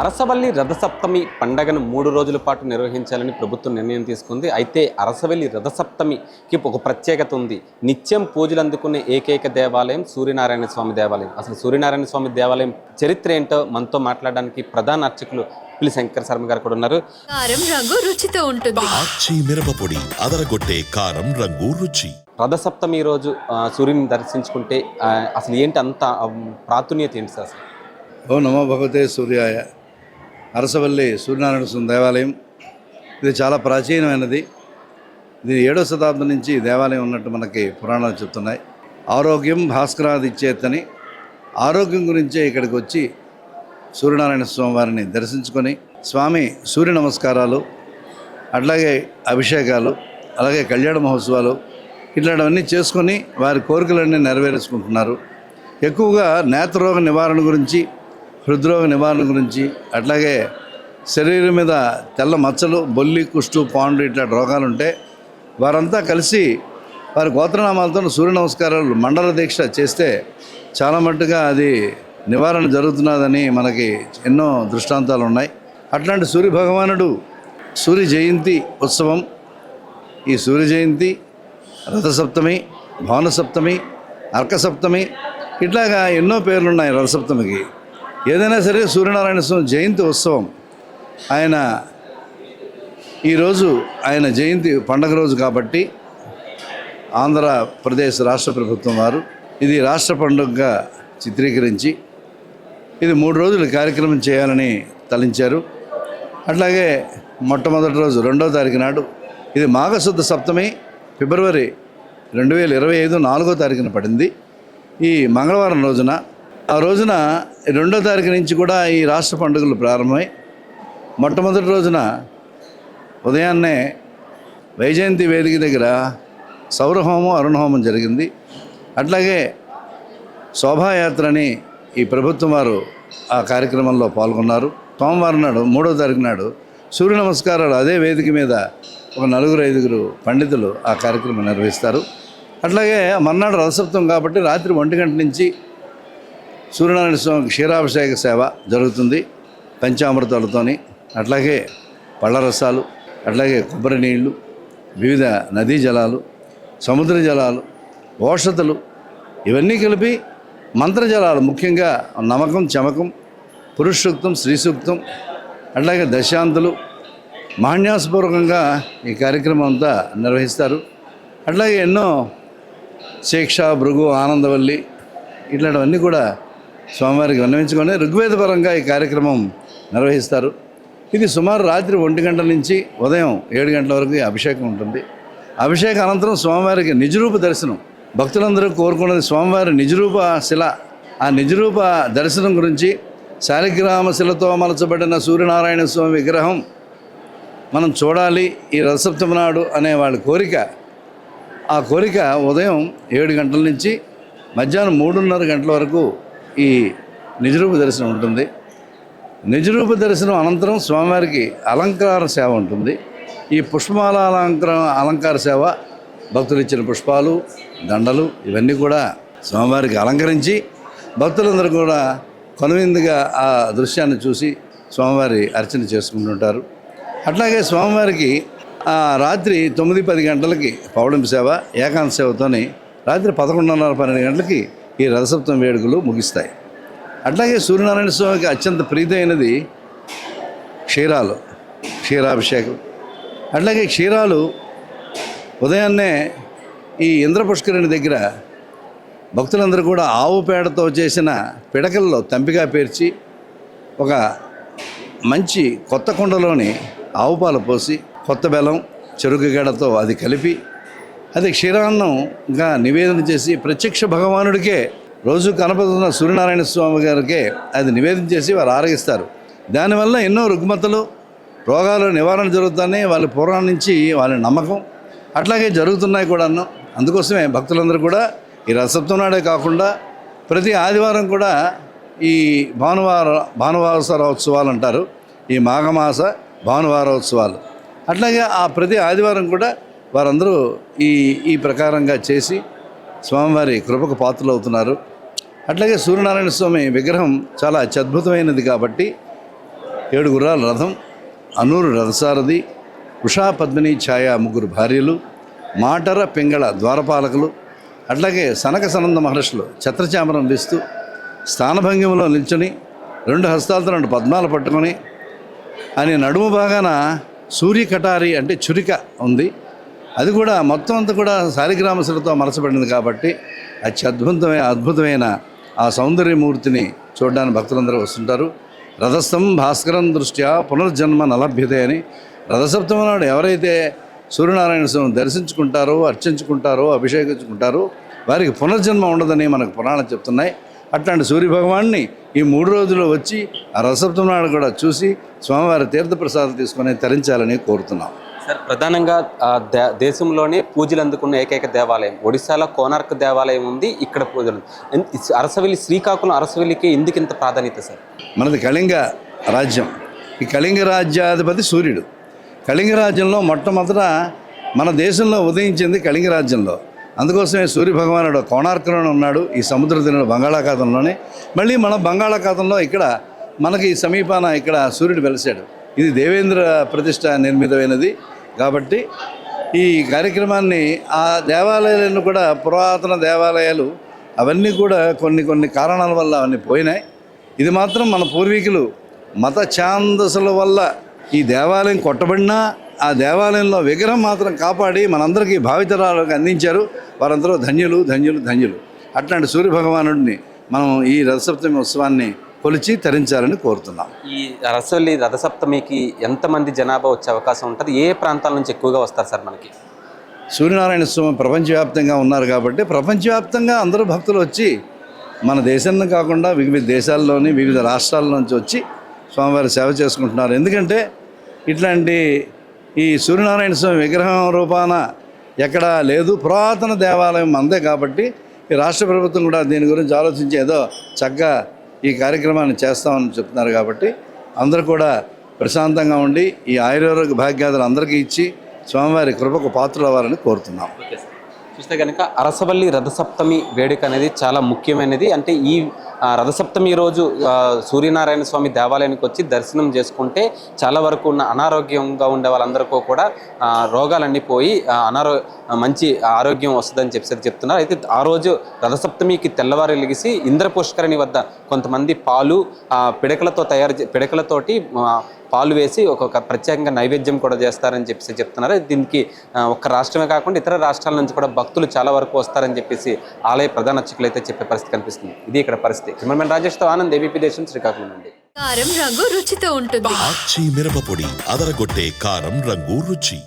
అరసవల్లి రథసప్తమి పండగను మూడు రోజుల పాటు నిర్వహించాలని ప్రభుత్వం నిర్ణయం తీసుకుంది. అయితే అరసవల్లి రథసప్తమికి ఒక ప్రత్యేకత ఉంది. నిత్యం పూజలు అందుకునే ఏకైక దేవాలయం సూర్యనారాయణ స్వామి దేవాలయం. అసలు సూర్యనారాయణ స్వామి దేవాలయం చరిత్ర ఏంటో మనతో మాట్లాడడానికి ప్రధాన అర్చకులు పిల్లి శంకర్ శర్మ గారు కూడా ఉన్నారు. కారం రంగు రుచితో ఉంటుంది. ఆచి మిరపపొడి అదరగొట్టే కారం రంగు రుచి. రథసప్తమి రోజు సూర్యుని దర్శించుకుంటే అసలు ఏంటి అంత ఆ, ప్రాతున్యత ఏంటి సార్? ఓ నమో భగవతే సూర్యాయ. అరసవల్లి సూర్యనారాయణ స్వామి దేవాలయం. ఇది చాలా ప్రాచీనమైనది. ఇది ఏడో శతాబ్దం నుంచి దేవాలయం ఉన్నట్టు మనకి పురాణాలు చెప్తున్నాయి. ఆరోగ్యం భాస్కరాది ఇచ్చేతని ఆరోగ్యం గురించే ఇక్కడికి వచ్చి సూర్యనారాయణ స్వామి వారిని దర్శించుకొని స్వామి సూర్య నమస్కారాలు అట్లాగే అభిషేకాలు అలాగే కళ్యాణ మహోత్సవాలు ఇట్లాంటివన్నీ చేసుకొని వారి కోరికలన్నీ నెరవేర్చుకుంటున్నారు. ఎక్కువగా నేత్రరోగ నివారణ గురించి హృద్రోగ నివారణ గురించి అట్లాగే శరీరం మీద తెల్ల మచ్చలు బొల్లి కుష్టు పాండు ఇట్లాంటి రోగాలు ఉంటే వారంతా కలిసి వారి గోత్రనామాలతో సూర్య నమస్కారాలు మండల దీక్ష చేస్తే చాలా మట్టుగా అది నివారణ జరుగుతున్నదని మనకి ఎన్నో దృష్టాంతాలు ఉన్నాయి. అట్లాంటి సూర్య భగవానుడు సూర్య జయంతి ఉత్సవం ఈ సూర్య జయంతి రథసప్తమి భవనసప్తమి అర్కసప్తమి ఇట్లాగా ఎన్నో పేర్లు ఉన్నాయి రథసప్తమికి. ఏదైనా సరే సూర్యనారాయణ స్వామి జయంతి ఉత్సవం. ఆయన ఈరోజు ఆయన జయంతి పండగ రోజు కాబట్టి ఆంధ్రప్రదేశ్ రాష్ట్ర ప్రభుత్వం వారు ఇది రాష్ట్ర పండుగగా చిత్రీకరించి ఇది మూడు రోజులు కార్యక్రమం చేయాలని తలించారు. అట్లాగే మొట్టమొదటి రోజు రెండవ తారీఖు నాడు ఇది మాఘశుద్ధ సప్తమి ఫిబ్రవరి రెండు వేల ఇరవై ఐదు నాలుగో తారీఖున పడింది. ఈ మంగళవారం రోజున ఆ రోజున రెండో తారీఖు నుంచి కూడా ఈ రాష్ట్ర పండుగలు ప్రారంభమై మొట్టమొదటి రోజున ఉదయాన్నే వైజయంతి వేదిక దగ్గర సౌరహోమం అరుణహోమం జరిగింది. అట్లాగే శోభాయాత్రని ఈ ప్రభుత్వం వారు ఆ కార్యక్రమంలో పాల్గొన్నారు. సోమవారం నాడు మూడో తారీఖు నాడు సూర్య నమస్కారాలు అదే వేదిక మీద ఒక నలుగురు ఐదుగురు పండితులు ఆ కార్యక్రమం నిర్వహిస్తారు. అట్లాగే మర్నాడు రథసప్తం కాబట్టి రాత్రి ఒంటి గంట నుంచి సూర్యనారాయణ స్వామి క్షీరాభిషేక సేవ జరుగుతుంది పంచామృతాలతోని అట్లాగే పళ్ళ రసాలు అట్లాగే కొబ్బరి నీళ్ళు వివిధ నదీ జలాలు సముద్ర జలాలు ఔషధలు ఇవన్నీ కలిపి మంత్రజలాలు ముఖ్యంగా నమకం చమకం పురుష సూక్తం స్త్రీ అట్లాగే దశాంతులు మాన్యాసపూర్వకంగా ఈ కార్యక్రమం అంతా నిర్వహిస్తారు. అట్లాగే ఎన్నో శిక్ష భృగు ఆనందవల్లి ఇట్లాంటివన్నీ కూడా స్వామివారికి విన్నవించుకొని ఋగ్వేదపరంగా ఈ కార్యక్రమం నిర్వహిస్తారు. ఇది సుమారు రాత్రి ఒంటి గంటల నుంచి ఉదయం ఏడు గంటల వరకు అభిషేకం ఉంటుంది. అభిషేక అనంతరం స్వామివారికి నిజరూప దర్శనం. భక్తులందరూ కోరుకున్నది స్వామివారి నిజరూప శిల. ఆ నిజరూప దర్శనం గురించి శాలిగ్రామ శిలతో మలచబడిన సూర్యనారాయణ స్వామి విగ్రహం మనం చూడాలి ఈ రథసప్తమి నాడు అనే వాళ్ళ కోరిక. ఆ కోరిక ఉదయం ఏడు గంటల నుంచి మధ్యాహ్నం మూడున్నర గంటల వరకు ఈ నిజరూప దర్శనం ఉంటుంది. నిజరూప దర్శనం అనంతరం స్వామివారికి అలంకార సేవ ఉంటుంది. ఈ పుష్పమాల అలంకార అలంకార సేవ భక్తులు ఇచ్చిన పుష్పాలు దండలు ఇవన్నీ కూడా స్వామివారికి అలంకరించి భక్తులందరూ కూడా కనువిందుగా ఆ దృశ్యాన్ని చూసి స్వామివారి అర్చన చేసుకుంటుంటారు. అట్లాగే స్వామివారికి ఆ రాత్రి తొమ్మిది పది గంటలకి పౌడం సేవ ఏకాంత సేవతోని రాత్రి పదకొండున్నర పన్నెండు గంటలకి ఈ రథసప్తమి వేడుకలు ముగిస్తాయి. అట్లాగే సూర్యనారాయణ స్వామికి అత్యంత ప్రీతైనది క్షీరాలు క్షీరాభిషేకం. అట్లాగే క్షీరాలు ఉదయాన్నే ఈ ఇంద్రపుష్కరిణి దగ్గర భక్తులందరూ కూడా ఆవు పేడతో చేసిన పిడకల్లో తంపిగా పేర్చి ఒక మంచి కొత్త కుండలోని ఆవు పాలు పోసి కొత్త బెల్లం చెరుకు గడతో అది కలిపి అది క్షీరాన్నంగా నివేదన చేసి ప్రత్యక్ష భగవానుడికే రోజు కనపడుతున్న సూర్యనారాయణ స్వామి గారికే అది నివేదన చేసి వారు ఆరగిస్తారు. దానివల్ల ఎన్నో రుగ్మతలు రోగాలు నివారణ జరుగుతున్నాయి వాళ్ళ పూర్వం నుంచి వాళ్ళ నమ్మకం అట్లాగే జరుగుతున్నాయి కూడాను. అందుకోసమే భక్తులందరూ కూడా ఈ రసప్తం నాడే కాకుండా ప్రతి ఆదివారం కూడా ఈ భానువార ఉత్సవాలు అంటారు. ఈ మాఘమాస భానువారోత్సవాలు. అట్లాగే ఆ ప్రతి ఆదివారం కూడా వారందరూ ఈ ఈ ప్రకారంగా చేసి స్వామివారి కృపకు పాత్రలు అవుతున్నారు అట్లాగే సూర్యనారాయణ స్వామి విగ్రహం చాలా అత్యద్భుతమైనది కాబట్టి ఏడు గుర్రాల రథం అనూరు రథసారథి ఉషా పద్మిని ఛాయ ముగ్గురు భార్యలు మాటర పింగళ ద్వారపాలకులు అట్లాగే సనక సనంద మహర్షులు ఛత్రచామరం వేస్తూ స్థానభంగిమలో నిల్చుని రెండు హస్తాలతో రెండు పద్మాలు పట్టుకొని ఆయన నడుము భాగాన సూర్యకటారి అంటే చురిక ఉంది. అది కూడా మొత్తం అంతా కూడా సాలిగ్రామసులతో మలచబడింది కాబట్టి అత్యద్భుతమైన అద్భుతమైన ఆ సౌందర్యమూర్తిని చూడడానికి భక్తులందరూ వస్తుంటారు. రథస్థం భాస్కరం దృష్ట్యా పునర్జన్మ నలభ్యతే అని. రథసప్తమి నాడు ఎవరైతే సూర్యనారాయణ స్వామిని దర్శించుకుంటారో అర్చించుకుంటారో అభిషేకించుకుంటారో వారికి పునర్జన్మ ఉండదని మనకు పురాణం చెప్తున్నాయి. అట్లాంటి సూర్యభగవాన్ని ఈ మూడు రోజులు వచ్చి ఆ రథసప్తమి నాడు కూడా చూసి స్వామివారి తీర్థప్రసాదం తీసుకొని తరించాలని కోరుతున్నాం. సార్ ప్రధానంగా దే- దేశంలోనే పూజలు అందుకున్న ఏకైక దేవాలయం. ఒడిశాలో కోనార్క్ దేవాలయం ఉంది ఇక్కడ పూజలు అరసవెల్లి శ్రీకాకుళం అరసవెల్లికి ఎందుకు ఇంత ప్రాధాన్యత సార్? మనది కళింగ రాజ్యం. ఈ కళింగ రాజ్యాధిపతి సూర్యుడు. కళింగ రాజ్యంలో మొట్టమొదట మన దేశంలో ఉదయించింది కళింగ రాజ్యంలో. అందుకోసమే సూర్య భగవానుడు ఉన్నాడు ఈ సముద్ర దినుడు బంగాళాఖాతంలోనే. మళ్ళీ మన బంగాళాఖాతంలో ఇక్కడ మనకి ఈ సమీపాన ఇక్కడ సూర్యుడు వెలిసాడు ఇది దేవేంద్ర ప్రతిష్ట నిర్మితమైనది. కాబట్టి ఈ కార్యక్రమాన్ని ఆ దేవాలయాలను కూడా పురాతన దేవాలయాలు అవన్నీ కూడా కొన్ని కొన్ని కారణాల వల్ల అవన్నీ పోయినాయి. ఇది మాత్రం మన పూర్వీకులు మత ఛాందసుల వల్ల ఈ దేవాలయం కొట్టబడినా ఆ దేవాలయంలో విగ్రహం మాత్రం కాపాడి మనందరికీ భావితరాలకు అందించారు. వారందరూ ధన్యులు ధన్యులు ధన్యులు. అట్లాంటి సూర్య భగవానుడిని మనం ఈ రథసప్తమి ఉత్సవాన్ని కొలిచి తరించాలని కోరుతున్నాం. ఈ అరసవెల్లి రథసప్తమికి ఎంతమంది జనాభా వచ్చే అవకాశం ఉంటుంది? ఏ ప్రాంతాల నుంచి ఎక్కువగా వస్తారు సార్ మనకి? సూర్యనారాయణ స్వామి ప్రపంచవ్యాప్తంగా ఉన్నారు కాబట్టి ప్రపంచవ్యాప్తంగా అందరూ భక్తులు వచ్చి మన దేశంలో కాకుండా వివిధ దేశాల్లోని వివిధ రాష్ట్రాల నుంచి వచ్చి స్వామివారి సేవ చేసుకుంటున్నారు. ఎందుకంటే ఇట్లాంటి ఈ సూర్యనారాయణ స్వామి విగ్రహం రూపాన ఎక్కడా లేదు. పురాతన దేవాలయం అందే కాబట్టి ఈ రాష్ట్ర ప్రభుత్వం కూడా దీని గురించి ఆలోచించి ఏదో చక్కగా ఈ కార్యక్రమాన్ని చేస్తామని చెప్తున్నారు కాబట్టి అందరూ కూడా ప్రశాంతంగా ఉండి ఈ ఆయుర్వేద భాగ్యాదులు అందరికీ ఇచ్చి స్వామివారి కృపకు పాత్రలు అవ్వాలని కోరుతున్నాం చూస్తే కనుక అరసవల్లి రథసప్తమి వేడుక అనేది చాలా ముఖ్యమైనది. అంటే ఈ రథసప్తమి రోజు సూర్యనారాయణ స్వామి దేవాలయానికి వచ్చి దర్శనం చేసుకుంటే చాలా వరకు ఉన్న అనారోగ్యంగా ఉండే వాళ్ళందరికీ కూడా రోగాలన్నీ పోయి అనారో మంచి ఆరోగ్యం వస్తుందని చెప్పేసి చెప్తున్నారు. అయితే ఆ రోజు రథసప్తమికి తెల్లవారు వెలిగిసి ఇంద్ర పుష్కరిణి వద్ద కొంతమంది పాలు పిడకలతో తయారు చే- పిడకలతోటి పాలు వేసి ఒక ప్రత్యేకంగా నైవేద్యం కూడా చేస్తారని చెప్పేసి చెప్తున్నారు. దీనికి ఆ, ఒక్క రాష్ట్రమే కాకుండా ఇతర రాష్ట్రాల నుంచి కూడా భక్తులు చాలా వరకు వస్తారని చెప్పేసి ఆలయ ప్రధాన అర్చకులు అయితే చెప్పే పరిస్థితి కనిపిస్తుంది. ఇది ఇక్కడ పరిస్థితి. కెమెరామెన్ రాజేష్తో ఆనంద్ ఏబీపీ దేశం శ్రీకాకుళం నుండి. కారం రంగు రుచితో ఉంటుంది. ఆచి మిరపపొడి అదరగొట్టే కారం రంగు రుచి.